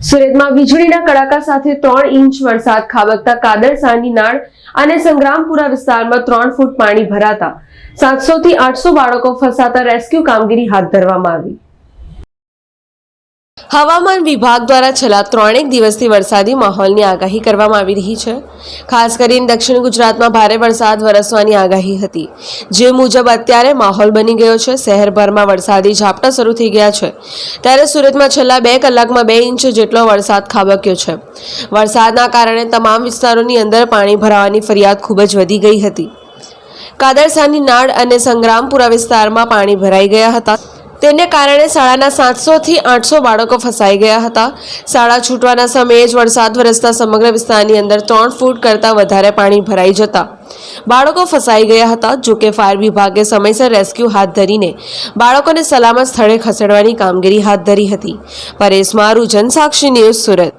સુરતમાં વીજળીના કડાકા સાથે ત્રણ ઇંચ વરસાદ, ખાબકતા કાદરસાની નાળ અને સંગ્રામપુરા વિસ્તારમાં ત્રણ ફૂટ પાણી ભરાતા સાતસો થી આઠસો બાળકો ફસાતા રેસ્ક્યુ કામગીરી હાથ ધરવામાં આવી. હવામાન વિભાગ દ્વારા છેલ્લા ત્રણેક દિવસથી વરસાદી માહોલની આગાહી કરવામાં આવી રહી છે. ખાસ કરીને દક્ષિણ ગુજરાતમાં ભારે વરસાદ વરસવાની આગાહી હતી. જે મુજબ અત્યારે માહોલ બની ગયો છે. શહેરભરમાં વરસાદી ઝાપટા શરૂ થઈ ગયા છે. ત્યારે સુરતમાં છેલ્લા બે કલાકમાં બે ઇંચ જેટલો વરસાદ ખાબક્યો છે. વરસાદના કારણે તમામ વિસ્તારોની અંદર પાણી ભરાવાની ફરિયાદ ખૂબ જ વધી ગઈ હતી. કાદરસાની નાળ અને સંગ્રામપુરા વિસ્તારમાં પાણી ભરાઈ ગયા હતા. તેને કારણે શાળાના સાતસો થી આઠસો બાળકો ફસાઈ ગયા હતા. શાળા છૂટવાના સમયે જ વરસાદ વરસતા સમગ્ર વિસ્તારની અંદર ત્રણ ફૂટ કરતાં વધારે પાણી ભરાઈ જતા બાળકો ફસાઈ ગયા હતા જોકે ફાયર વિભાગે સમયસર રેસ્ક્યુ હાથ ધરીને બાળકોને સલામત સ્થળે ખસેડવાની કામગીરી હાથ ધરી હતી. પરેશ મારું જનસાક્ષી ન્યૂઝ સુરત.